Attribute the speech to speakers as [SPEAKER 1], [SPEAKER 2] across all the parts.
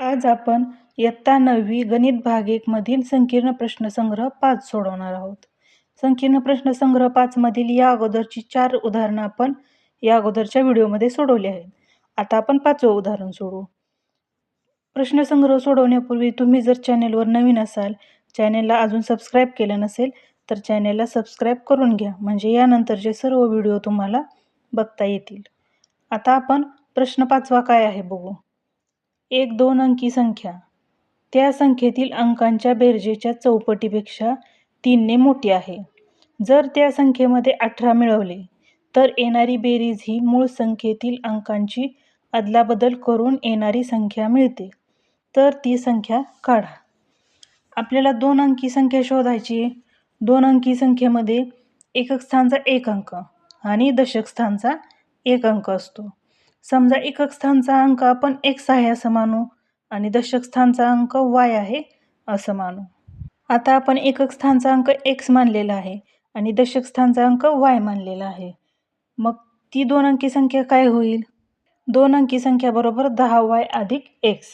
[SPEAKER 1] आज आपण इयत्ता नववी गणित भाग एक मधील संकीर्ण प्रश्नसंग्रह पाच सोडवणार आहोत. संकीर्ण प्रश्नसंग्रह पाच मधील या अगोदरची चार उदाहरणं आपण या अगोदरच्या व्हिडिओमध्ये सोडवली आहेत. आता आपण पाचवं उदाहरण सोडवू. प्रश्नसंग्रह सोडवण्यापूर्वी तुम्ही जर चॅनेलवर नवीन असाल चॅनेलला अजून सबस्क्राईब केलं नसेल तर चॅनेलला सबस्क्राईब करून घ्या म्हणजे यानंतरचे सर्व व्हिडिओ तुम्हाला बघता येतील. आता आपण प्रश्न पाचवा काय आहे बघू. एक दोन अंकी संख्या. त्या संख्येतील अंकांच्या बेरजेच्या चौपटीपेक्षा तीनने मोठी आहे. जर त्या संख्येमध्ये अठरा मिळवले तर येणारी बेरीज ही मूळ संख्येतील अंकांची अदलाबदल करून येणारी संख्या मिळते. तर ती संख्या काढा. आपल्याला दोन अंकी संख्या शोधायची दोन अंकी संख्येमध्ये एकक स्थानचा एक अंक आणि दशक स्थानचा एक अंक असतो. समजा एकक स्थानचा अंक आपण एक्स आहे असं मानू आणि दशक स्थानचा अंक वाय आहे असं मानू. आता आपण एकक स्थानचा अंक एक्स मानलेला आहे आणि दशक स्थानचा अंक वाय मानलेला आहे. मग ती दोन अंकी संख्या काय होईल? दोन अंकी संख्या बरोबर दहा वाय अधिक एक्स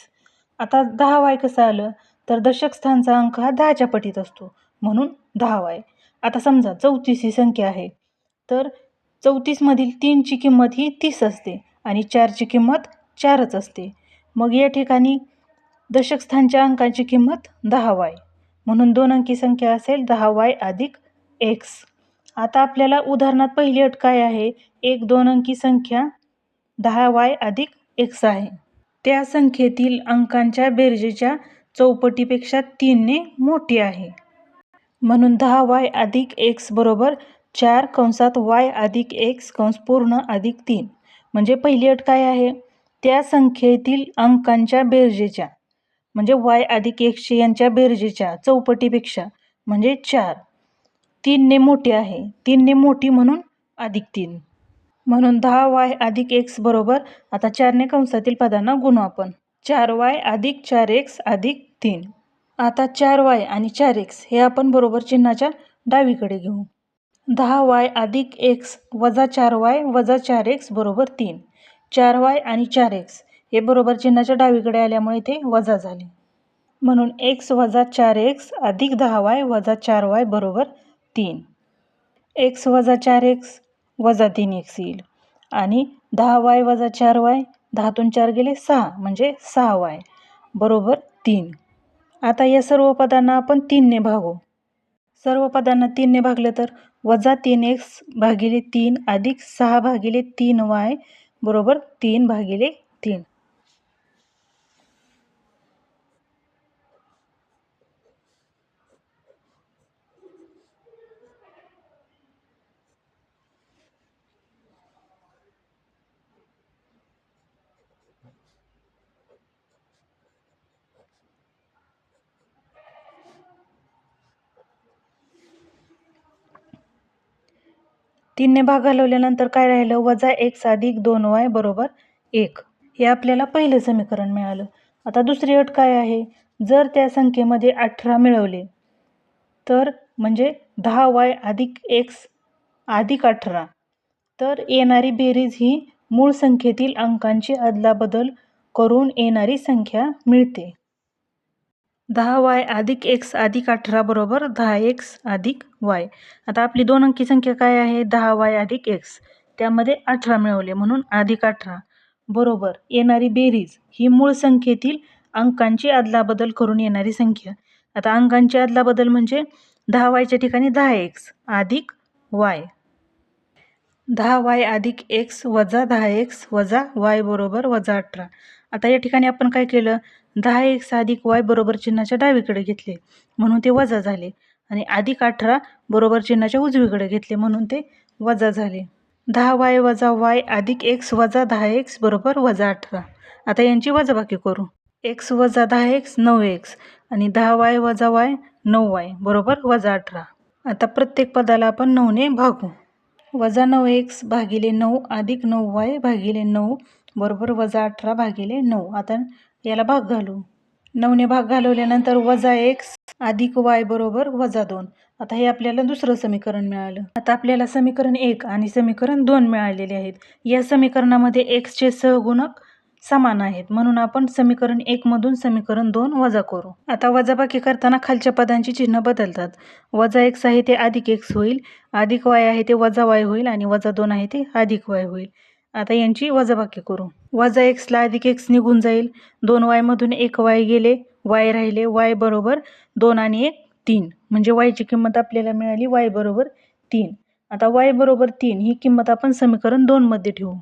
[SPEAKER 1] आता दहा वाय कसं आलं? तर दशक स्थानचा अंक हा दहाच्या पटीत असतो म्हणून दहा वाय आता समजा चौतीस ही संख्या आहे. तर चौतीसमधील तीनची किंमत ही तीस असते. आणि चारची किंमत चारच असते. मग या ठिकाणी दशकस्थानच्या अंकांची किंमत दहा वाय. म्हणून दोन अंकी संख्या असेल दहा वाय अधिक एक्स. आता आपल्याला उदाहरणात पहिली अट काय आहे? एक दोन अंकी संख्या दहा वाय अधिक एक्स आहे. त्या संख्येतील अंकांच्या बेरजेच्या चौपटीपेक्षा तीनने मोठी आहे. म्हणून दहा वाय अधिक एक्स बरोबर चार कंसात वाय अधिक एक्स कंस पूर्ण अधिक तीन. म्हणजे पहिली अट काय आहे? त्या संख्येतील अंकांच्या बेरजेच्या. म्हणजे वाय अधिक एकशे यांच्या बेरजेच्या चौपटीपेक्षा म्हणजे चार. तीनने मोठी आहे. तीनने मोठी म्हणून अधिक तीन. म्हणून दहा वाय अधिक एक्स बरोबर आता चारने कंसातील पदांना गुणू आपण. चार वाय अधिक चार एक्स अधिक तीन. आता चार वाय आणि चार एक्स हे आपण बरोबर चिन्हाच्या डावीकडे घेऊ. दहा वाय अधिक एक्स वजा चार वाय वजा चार एक्स बरोबर तीन. चार वाय आणि चार एक्स हे बरोबर चिन्हाच्या डावीकडे आल्यामुळे ते वजा झाले. म्हणून एक्स वजा चार एक्स अधिक दहा वाय वजा चार वाय बरोबर तीन. एक्स वजा चार एक्स वजा तीन एक्स येईल. आणि दहा वाय वजा चार वाय दहातून चार गेले सहा म्हणजे सहा वाय बरोबर तीन. आता या सर्व पदांना आपण तीनने भागू. सर्व पदांना तीनने भागलं तर वजा तीन एक्स भागिले तीन अधिक सहा भागिले तीन वाय बरोबर तीन भागिले तीन. तीनने भाग घालवल्यानंतर काय राहिलं? वजा एक्स अधिक दोन वाय बरोबर एक. हे आपल्याला पहिलं समीकरण मिळालं. आता दुसरी अट काय आहे? जर त्या संख्येमध्ये अठरा मिळवले तर म्हणजे दहा वाय अधिक एक्स अधिक अठरा तर येणारी बेरीज ही मूळ संख्येतील अंकांची अदलाबदल करून येणारी संख्या मिळते. दहा वाय अधिक एक्स अधिक अठरा बरोबर दहा एक्स अधिक वाय. आता आपली दोन अंकी संख्या काय आहे? दहा वाय अधिक एक्स. त्यामध्ये अठरा मिळवले म्हणून अधिक अठरा. बरोबर. येणारी बेरीज ही मूळ संख्येतील अंकांची अदलाबदल करून येणारी संख्या. आता अंकांची अदलाबदल म्हणजे दहा वायच्या ठिकाणी दहा एक्स अधिक वाय. दहा वाय अधिक एक्स वजा दहा एक्स वजा वाय बरोबर वजा अठरा. आता या ठिकाणी आपण काय केलं? दहा एक्स अधिक वाय बरोबर चिन्हाच्या डावीकडे घेतले. म्हणून ते वजा झाले. आणि अधिक अठरा बरोबर चिन्हाच्या उजवीकडे घेतले. म्हणून ते वजा झाले. दहा वाय वजा वाय अधिक एक्स वजा दहा एक्स बरोबर वजा अठरा. आता यांची वजाबाकी करू. एक्स वजा दहा एक्स नऊ एक्स. आणि दहा वाय वजा वाय नऊ वाय बरोबर वजा अठरा. आता प्रत्येक पदाला आपण नऊने भागू. वजा नऊ एक्स भागिले नऊ अधिक नऊ वाय भागिले नऊ बरोबर वजा अठरा भागिले नऊ. आता याला भाग घालू. नऊने भाग घालवल्यानंतर वजा एक्स अधिक वाय बरोबर वजा दोन. आता हे आपल्याला दुसरं समीकरण मिळालं. आता आपल्याला समीकरण एक आणि समीकरण दोन मिळालेले आहेत. या समीकरणामध्ये एक्सचे सहगुणक समान आहेत. म्हणून आपण समीकरण एकमधून समीकरण दोन वजा करू. आता वजाबाकी करताना खालच्या पदांची चिन्ह बदलतात. वजा एक्स आहे ते अधिक एक्स होईल. अधिक वाय आहे ते वजा वाय होईल आणि वजा दोन आहे ते अधिक वाय होईल. आता यांची वजाबाकी करू. वजा एक्सला अधिक एक्स निघून जाईल. दोन वायमधून एक वाय गेले वाय राहिले वाय बरोबर दोन आणि एक तीन. म्हणजे वायची किंमत आपल्याला मिळाली वाय बरोबर तीन. आता वाय बरोबर तीन ही किंमत आपण समीकरण दोनमध्ये ठेवू.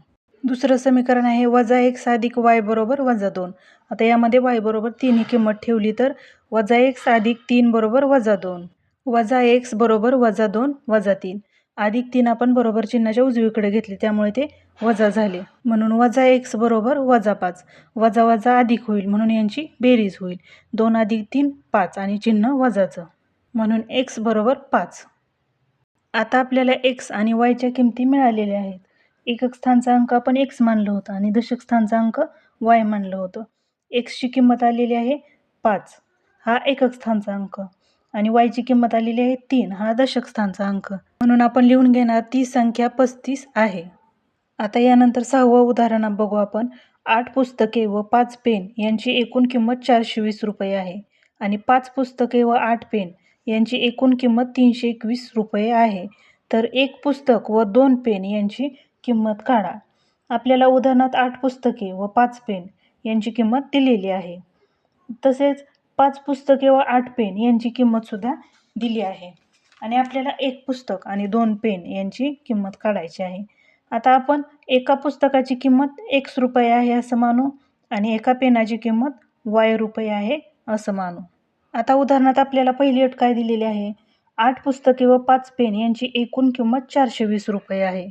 [SPEAKER 1] दुसरं समीकरण आहे वजा एक्स अधिक वाय बरोबर वजा दोन. आता यामध्ये वाय बरोबर तीन ही किंमत ठेवली तर वजा एक्स अधिक तीन बरोबर वजा दोन. वजा एक्स बरोबर वजा दोन वजा तीन. अधिक तीन आपण बरोबर चिन्हाच्या उजवीकडे घेतले त्यामुळे ते वजा झाले. म्हणून वजा एक्स बरोबर वजा पाच. वजा वजा अधिक होईल म्हणून यांची बेरीज होईल. दोन अधिक तीन पाच. आणि चिन्ह वजाचं. म्हणून एक्स बरोबर पाच. आता आपल्याला एक्स आणि वायच्या किमती मिळालेल्या आहेत. एकक स्थानचा अंक आपण एक्स मानलं होतं आणि दशक स्थानचा अंक वाय मानलं होतं. एक्सची किंमत आलेली आहे पाच. हा एकक स्थानचा अंक. आणि वायची किंमत आलेली आहे तीन. हा दशक स्थानचा अंक. म्हणून आपण लिहून घेणार ती संख्या पस्तीस आहे. आता यानंतर सहावं उदाहरण बघू आपण. आठ पुस्तके व पाच पेन यांची एकूण किंमत चारशे वीस रुपये आहे. आणि पाच पुस्तके व आठ पेन यांची एकूण किंमत तीनशे एकवीस रुपये आहे. तर एक पुस्तक व दोन पेन यांची किंमत काढा. आपल्याला उदाहरणात आठ पुस्तके व पाच पेन यांची किंमत दिलेली आहे. तसेच पाच पुस्तके व आठ पेन यांची किंमतसुद्धा दिली आहे. आणि आपल्याला एक पुस्तक आणि दोन पेन यांची किंमत काढायची आहे. आता आपण एका पुस्तकाची किंमत एक्स रुपये आहे असं मानू आणि एका पेनाची किंमत वाय रुपये आहे असं मानू. आता उदाहरणात आपल्याला पहिली अट काय दिलेली आहे? आठ पुस्तके व पाच पेन यांची एकूण किंमत चारशे वीस रुपये आहे.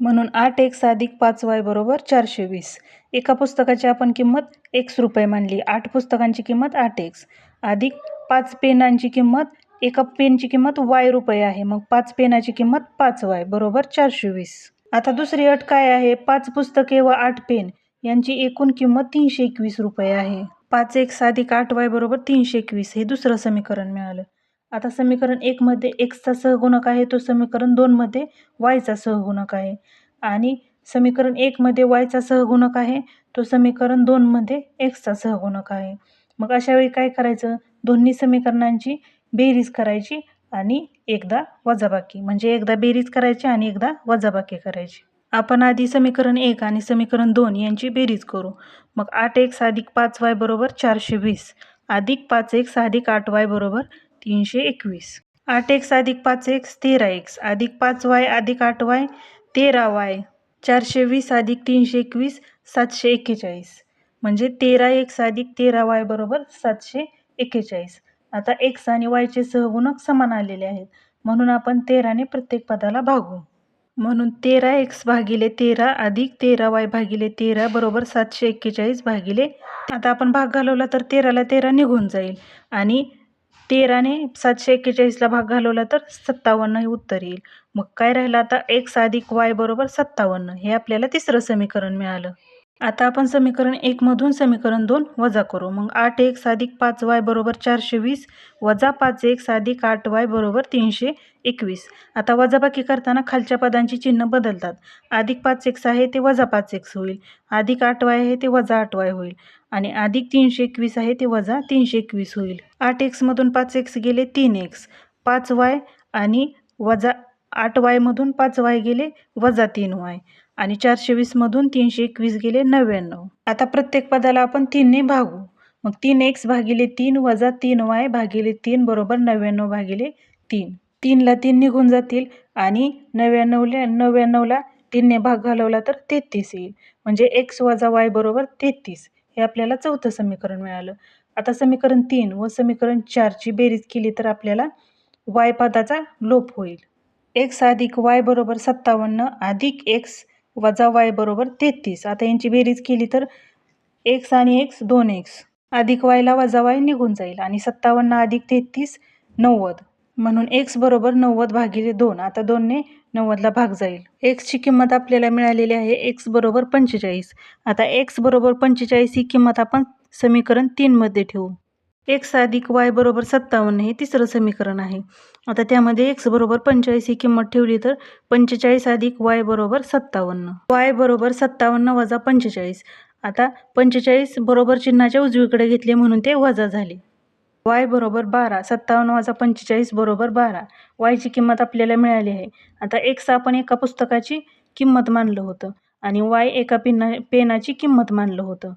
[SPEAKER 1] म्हणून आठ एक्स अधिक पाच वाय बरोबर चारशे वीस. एका पुस्तकाची आपण किंमत एक्स रुपये मानली. आठ पुस्तकांची किंमत आठ एक्स अधिक पाच पेनांची किंमत एका पेनची किंमत वाय रुपये आहे. मग पाच पेनाची किंमत पाच वाय बरोबर चारशे वीस. आता दुसरी अट काय आहे? पाच पुस्तके व आठ पेन. यांची एकूण किंमत तीनशे एकवीस रुपये आहे. पाच एक्स अधिक आठ वाय बरोबर तीनशे एकवीस. हे दुसरं समीकरण मिळालं. आता समीकरण एकमध्ये एक्सचा सहगुणक आहे तो समीकरण दोनमध्ये वायचा सहगुणक आहे. आणि समीकरण एकमध्ये वायचा सहगुणक आहे तो समीकरण दोनमध्ये एक्सचा सहगुणक आहे. मग अशा वेळी काय करायचं? दोन्ही समीकरणांची बेरीज करायची आणि एकदा वजाबाकी म्हणजे एकदा बेरीज करायची आणि एकदा वजाबाकी करायची. आपण आधी समीकरण एक आणि समीकरण दोन यांची बेरीज करू. मग आठ एक्स अधिक पाच वाय बरोबर चारशे वीस अधिक पाच एक्स अधिक आठ वाय बरोबर तीनशे एकवीस. आठ एक्स अधिक पाच एक्स तेरा एक्स. अधिक पाच वाय अधिक आठ वाय तेरा वाय. चारशे वीस अधिक तीनशे एकवीस सातशे एक्केचाळीस. म्हणजे तेरा एक्स अधिक तेरा वाय बरोबर सातशे एक्केचाळीस. आता एक्स आणि वायचे सहगुणक समान आलेले आहेत. म्हणून आपण तेराने प्रत्येक पदाला भागू. म्हणून तेरा एक्स भागिले तेरा अधिक तेरा वाय भागिले तेरा बरोबर सातशे एक्केचाळीस भागिले आता आपण भाग घालवला तर तेराला तेरा निघून जाईल. आणि तेराने सातशे एक्केचाळीसला भाग घालवला तर सत्तावन्न हे उत्तर येईल. मग काय राहिलं? आता एक्स अधिक वाय बरोबर सत्तावन्न. हे आपल्याला तिसरं समीकरण मिळालं. आता आपण समीकरण एकमधून समीकरण दोन वजा करू. मग आठ एक्स अधिक पाच वाय बरोबर चारशे वीस वजा पाच एक्स अधिक आठ वाय बरोबर तीनशे एकवीस. आता वजाबाकी करताना खालच्या पदांची चिन्ह बदलतात. अधिक पाच एक्स आहे ते वजा पाच एक्स होईल. अधिक आठ वाय आहे ते वजा आठ वाय होईल. आणि अधिक तीनशे एकवीस आहे ते वजा तीनशे एकवीस होईल. आठ एक्समधून पाच एक्स गेले तीन एक्स पाच वाय आणि वजा आठ वायमधून पाच वाय गेले वजा तीन वाय आणि चारशे वीसमधून तीनशे एकवीस गेले नव्याण्णव. आता प्रत्येक पदाला आपण तीनने भागू. मग तीन एक्स भागिले तीन वजा तीन वाय भागिले तीन बरोबर नव्याण्णव भागिले तीन. तीनला तीन निघून जातील आणि नव्याण्णवला नव्याण्णवला तीनने भाग घालवला तर तेहतीस येईल. म्हणजे एक्स वजा वाय बरोबर तेहतीस. हे आपल्याला चौथं समीकरण मिळालं. आता समीकरण तीन व समीकरण चारची बेरीज केली तर आपल्याला वाय पदाचा लोप होईल. एक्स अधिक वाय बरोबर सत्तावन्न अधिक एक्स वजा वाय बरोबर तेहतीस. आता यांची बेरीज केली तर एक्स आणि एक्स दोन एक्स अधिक वायला वजा वाय निघून जाईल आणि सत्तावन्न अधिक तेहतीस नव्वद. म्हणून एक्स बरोबर नव्वद भागिले दोन. आता दोनने नव्वदला भाग जाईल. एक्सची किंमत आपल्याला मिळालेली आहे एक्स बरोबर पंचेचाळीस. आता एक्स बरोबर पंचेचाळीस ही किंमत आपण समीकरण तीनमध्ये ठेवू. एक्स अधिक वाय बरोबर सत्तावन्न हे तिसरं समीकरण आहे. आता त्यामध्ये एक्स बरोबर पंचेचाळीस ही किंमत ठेवली तर पंचेचाळीस अधिक वाय बरोबर सत्तावन्न. वाय बरोबर सत्तावन्न वजा पंचेचाळीस. आता पंचेचाळीस बरोबर चिन्हाच्या उजवीकडे घेतले म्हणून ते वजा झाले. वाय बरोबर बारा सत्तावन्न वाजा पंचेचाळीस बरोबर बारा. वायची किंमत आपल्याला मिळाली आहे. आता एक्स आपण एका पुस्तकाची किंमत मानलं होतं आणि वाय एका पेना पेनाची किंमत मानलं होतं.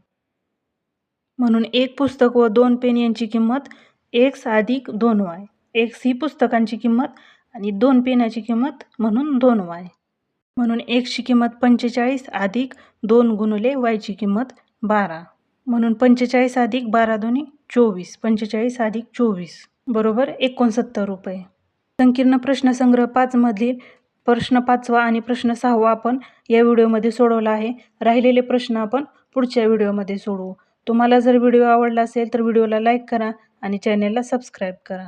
[SPEAKER 1] म्हणून एक पुस्तक व दोन पेन यांची किंमत एक्स अधिक दोन वाय एक्स ही पुस्तकांची किंमत आणि दोन पेनाची किंमत म्हणून दोन वाय म्हणून एक्सची किंमत पंचेचाळीस अधिक दोन गुणुले वायची किंमत बारा. म्हणून पंचेचाळीस अधिक बारा दोन्ही चोवीस पंचेचाळीस अधिक चोवीस बरोबर एकोणसत्तर रुपये. संकीर्ण प्रश्नसंग्रह पाचमधील प्रश्न पाचवा आणि प्रश्न सहावा आपण या व्हिडिओमध्ये सोडवला आहे. राहिलेले प्रश्न आपण पुढच्या व्हिडिओमध्ये सोडवू. तुम्हाला जर व्हिडिओ आवडला असेल तर व्हिडिओला लाईक करा आणि चॅनेलला सबस्क्राईब करा.